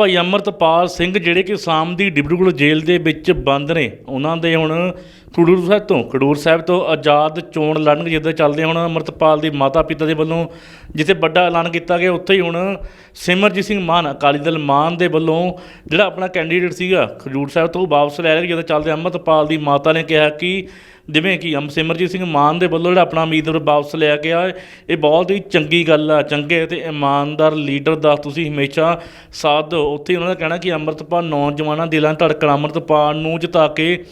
ਭਾਈ ਅਮਰਤਪਾਲ ਸਿੰਘ ਜਿਹੜੇ ਕਿ ਸਾਮ ਦੀ ਡਿਬਰੂਗੜ੍ਹ ਜੇਲ੍ਹ ਦੇ ਵਿੱਚ ਬੰਦ ਨੇ, ਉਹਨਾਂ ਦੇ ਹੁਣ ਖਡੂਰ ਸਾਹਿਬ ਤੋਂ, ਖਡੂਰ ਸਾਹਿਬ ਤੋਂ ਆਜ਼ਾਦ ਚੋਣ ਲੜਨਗੇ ਜਿੱਦਾਂ ਚੱਲਦੇ ਹੁਣ ਅਮਰਤਪਾਲ ਦੇ ਮਾਤਾ ਪਿਤਾ ਦੇ ਵੱਲੋਂ, ਜਿੱਥੇ ਵੱਡਾ ਐਲਾਨ ਕੀਤਾ ਗਿਆ, ਉੱਥੇ ਹੀ ਹੁਣ ਸਿਮਰਜੀਤ ਸਿੰਘ ਮਾਨ, ਅਕਾਲੀ ਦਲ ਮਾਨ ਦੇ ਵੱਲੋਂ ਜਿਹੜਾ ਆਪਣਾ ਕੈਂਡੀਡੇਟ ਸੀਗਾ, ਖਡੂਰ ਸਾਹਿਬ ਤੋਂ ਵਾਪਸ ਲੈ ਰਿਹਾ ਜਿੱਦਾਂ ਚੱਲਦੇ ਅਮਰਤਪਾਲ ਦੀ ਮਾਤਾ ਨੇ ਕਿਹਾ ਕਿ ਜਿਵੇਂ ਕਿ ਅਮ ਸਿਮਰਜੀਤ ਸਿੰਘ ਮਾਨ ਦੇ ਵੱਲੋਂ ਜਿਹੜਾ ਆਪਣਾ ਉਮੀਦਵਾਰ ਵਾਪਸ ਲਿਆ ਗਿਆ, ਇਹ ਬਹੁਤ ਹੀ ਚੰਗੀ ਗੱਲ ਆ, ਚੰਗੇ ਤੇ ਇਮਾਨਦਾਰ ਲੀਡਰ ਦਾ ਤੁਸੀਂ ਹਮੇਸ਼ਾ ਸਾਥ ਦਿਓ। ਉੱਥੇ ਉਹਨਾਂ ਦਾ ਕਹਿਣਾ ਕਿ ਅੰਮ੍ਰਿਤਪਾਲ ਨੌਜਵਾਨਾਂ ਦਿਲਾਂ ਧੜਕਣ, ਅੰਮ੍ਰਿਤਪਾਲ ਨੂੰ ਜਿਤਾ ਕੇ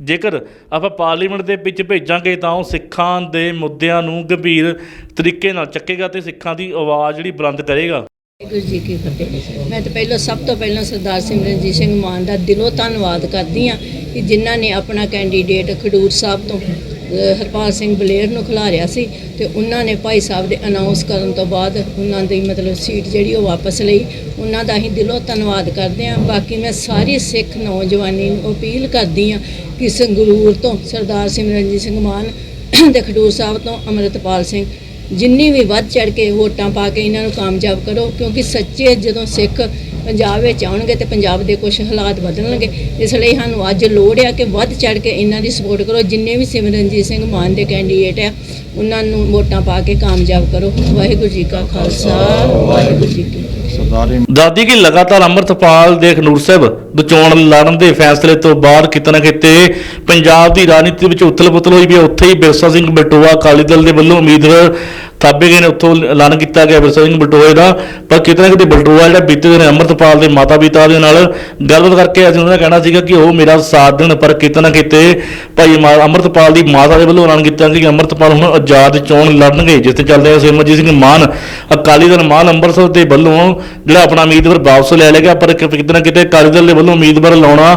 ਜੇਕਰ ਆਪਾਂ ਪਾਰਲੀਮੈਂਟ ਦੇ ਵਿੱਚ ਭੇਜਾਂਗੇ ਤਾਂ ਉਹ ਸਿੱਖਾਂ ਦੇ ਮੁੱਦਿਆਂ ਨੂੰ ਗੰਭੀਰ ਤਰੀਕੇ ਨਾਲ ਚੱਕੇਗਾ ਤੇ ਸਿੱਖਾਂ ਦੀ ਆਵਾਜ਼ ਜਿਹੜੀ ਬੁਲੰਦ ਕਰੇਗਾ। ਵਾਹਿਗੁਰੂ ਜੀ ਕੀ ਫਤਿਹ। ਮੈਂ ਤਾਂ ਪਹਿਲਾਂ, ਸਭ ਤੋਂ ਪਹਿਲਾਂ ਸਰਦਾਰ ਸਿਮਰਨਜੀਤ ਸਿੰਘ ਮਾਨ ਦਾ ਦਿਲੋਂ ਧੰਨਵਾਦ ਕਰਦੀ ਹਾਂ ਕਿ ਜਿਨ੍ਹਾਂ ਨੇ ਆਪਣਾ ਕੈਂਡੀਡੇਟ ਖਡੂਰ ਸਾਹਿਬ ਤੋਂ ਹਰਪਾਲ ਸਿੰਘ ਬਲੇਰ ਨੂੰ ਖਿਲਾਰਿਆ ਸੀ ਤੇ ਉਹਨਾਂ ਨੇ ਭਾਈ ਸਾਹਿਬ ਦੇ ਅਨਾਉਂਸ ਕਰਨ ਤੋਂ ਬਾਅਦ ਉਹਨਾਂ ਦੀ ਮਤਲਬ ਸੀਟ ਜਿਹੜੀ ਉਹ ਵਾਪਸ ਲਈ। ਉਹਨਾਂ ਦਾ ਅਸੀਂ ਦਿਲੋਂ ਧੰਨਵਾਦ ਕਰਦੇ ਹਾਂ। ਬਾਕੀ ਮੈਂ ਸਾਰੀ ਸਿੱਖ ਨੌਜਵਾਨੀ ਨੂੰ ਅਪੀਲ ਕਰਦੀ ਹਾਂ ਕਿ ਸੰਗਰੂਰ ਤੋਂ ਸਰਦਾਰ ਸਿਮਰਨਜੀਤ ਸਿੰਘ ਮਾਨ ਤੇ ਖਡੂਰ ਸਾਹਿਬ ਤੋਂ ਅੰਮ੍ਰਿਤਪਾਲ ਸਿੰਘ ਜਿੰਨੀ ਵੀ ਵੱਧ ਚੜ ਕੇ ਵੋਟਾਂ ਪਾ ਕੇ ਇਹਨਾਂ ਨੂੰ ਕਾਮਯਾਬ ਕਰੋ, ਕਿਉਂਕਿ ਸੱਚੇ ਜਦੋਂ ਸਿੱਖ ਪੰਜਾਬ ਵਿੱਚ ਆਉਣਗੇ ਤੇ ਪੰਜਾਬ ਦੇ ਕੁਝ ਹਾਲਾਤ ਬਦਲਣਗੇ। ਇਸ ਲਈ ਸਾਨੂੰ ਅੱਜ ਲੋੜ ਆ ਕਿ ਵੱਧ ਚੜ ਕੇ ਇਹਨਾਂ ਦੀ ਸਪੋਰਟ ਕਰੋ। ਜਿੰਨੇ ਵੀ ਸਿਮਰਨਜੀਤ ਸਿੰਘ ਮਾਨ ਦੇ ਕੈਂਡੀਡੇਟ ਆ ਉਹਨਾਂ ਨੂੰ ਵੋਟਾਂ ਪਾ ਕੇ ਕਾਮਯਾਬ ਕਰੋ। ਵਾਹਿਗੁਰੂ ਜੀ ਕਾ ਖਾਲਸਾ ਵਾਹਿਗੁਰੂ ਜੀ ਕੀ ਦਾਦੀ ਕੀ ਲਗਾਤਾਰ ਅੰਮ੍ਰਿਤਪਾਲ ਦੇ ਖਨੂਰ ਸਾਹਿਬ ਤੋਂ ਚੋਣ ਲੜਨ ਦੇ ਫੈਸਲੇ ਤੋਂ ਬਾਅਦ ਕਿਤੇ ਨਾ ਕਿਤੇ ਪੰਜਾਬ ਦੀ ਰਾਜਨੀਤੀ ਵਿੱਚ ਉਥਲ-ਪੁਥਲ ਹੋਈ ਵੀ ਹੈ। ਉੱਥੇ ਹੀ ਬਿਰਸਾ ਸਿੰਘ ਬਟੋਆ ਅਕਾਲੀ ਦਲ ਦੇ ਵੱਲੋਂ ਉਮੀਦਵਾਰ ਥਾਪੇ ਗਏ ਨੇ। ਉੱਥੋਂ ਐਲਾਨ ਕੀਤਾ ਗਿਆ ਵਿਰਸਾ ਸਿੰਘ ਬਟੋਏ ਦਾ, ਪਰ ਕਿਤੇ ਨਾ ਕਿਤੇ ਬਲਟੋਆ ਜਿਹੜਾ ਬੀਤੇ ਦਿਨ ਅੰਮ੍ਰਿਤਪਾਲ ਦੇ ਮਾਤਾ ਪਿਤਾ ਦੇ ਨਾਲ ਗੱਲਬਾਤ ਕਰਕੇ ਅਸੀਂ ਉਹਨਾਂ ਦਾ ਕਹਿਣਾ ਸੀਗਾ ਕਿ ਉਹ ਮੇਰਾ ਸਾਥ ਦੇਣ, ਪਰ ਕਿਤੇ ਨਾ ਕਿਤੇ ਭਾਈ ਮਾ- ਅੰਮ੍ਰਿਤਪਾਲ ਦੀ ਮਾਤਾ ਦੇ ਵੱਲੋਂ ਐਲਾਨ ਕੀਤਾ ਗਿਆ ਕਿ ਅੰਮ੍ਰਿਤਪਾਲ ਹੁਣ ਆਜ਼ਾਦ ਚੋਣ ਲੜਨਗੇ ਜਿਸ ਤੇ ਚੱਲਦੇ ਸਿਮਰਜੀਤ ਸਿੰਘ ਮਾਨ। ਅਕਾਲੀ ਦਲ ਮਾਨ ਅੰਮ੍ਰਿਤਸਰ ਦੇ ਵੱਲੋਂ ਜਿਹੜਾ ਆਪਣਾ ਉਮੀਦਵਾਰ ਵਾਪਸ ਲੈ ਲਿਆ ਗਿਆ, ਪਰ ਕਿਤੇ ਨਾ ਕਿਤੇ ਅਕਾਲੀ ਦਲ ਦੇ ਵੱਲੋਂ ਉਮੀਦਵਾਰ ਲਾਉਣਾ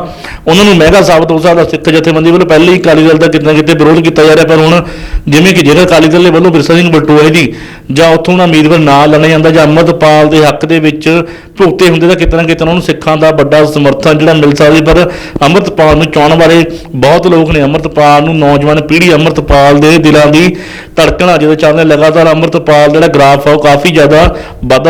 ਉਹਨਾਂ ਨੂੰ ਮਹਿੰਗਾ ਸਾਬਤ ਹੋ ਸਕਦਾ। ਸਿੱਖ ਜਥੇਬੰਦੀ ਵੱਲੋਂ ਪਹਿਲੇ ਹੀ ਅਕਾਲੀ ਦਲ ਦਾ ਕਿਤੇ ਨਾ ਕਿਤੇ ਵਿਰੋਧ ਕੀਤਾ ਜਾ ਰਿਹਾ, ਪਰ ਹੁਣ ਜਿਵੇਂ ਕਿ ਜਿਹੜਾ ਅਕਾਲੀ ਦਲ ਦੇ ਵੱਲੋਂ ਬਿਰਸਾ ਸਿੰਘ ਬਟੋਏ ਦੀ ਜਾਂ ਉੱਥੋਂ ਦਾ ਉਮੀਦਵਾਰ ਨਾ ਲੈਣਾ ਜਾਂਦਾ ਜਾਂ ਅੰਮ੍ਰਿਤਪਾਲ ਦੇ ਹੱਕ ਦੇ ਵਿੱਚ ਭੁਗਤੇ ਹੁੰਦੇ ਤਾਂ ਕਿਤੇ ਨਾ ਕਿਤੇ ਉਹਨਾਂ ਨੂੰ ਸਿੱਖਾਂ ਦਾ ਵੱਡਾ ਸਮਰਥਨ ਜਿਹੜਾ ਮਿਲ ਸਕਦਾ ਪਰ ਅੰਮ੍ਰਿਤਪਾਲ ਨੂੰ ਚਾਹਣ ਵਾਲੇ ਬਹੁਤ ਲੋਕ ਨੇ। ਅੰਮ੍ਰਿਤਪਾਲ ਨੂੰ ਨੌਜਵਾਨ ਪੀੜ੍ਹੀ ਅੰਮ੍ਰਿਤਪਾਲ ਦੇ ਦਿਲਾਂ ਦੀ ਧੜਕਣ ਆ ਚਾਹੁੰਦੇ ਲਗਾਤਾਰ ਅੰਮ੍ਰਿਤਪਾਲ ਜਿਹੜਾ ਗ੍ਰਾਫ ਆ ਉਹ ਕਾਫੀ ਜ਼ਿਆਦਾ ਵੱਧਦਾ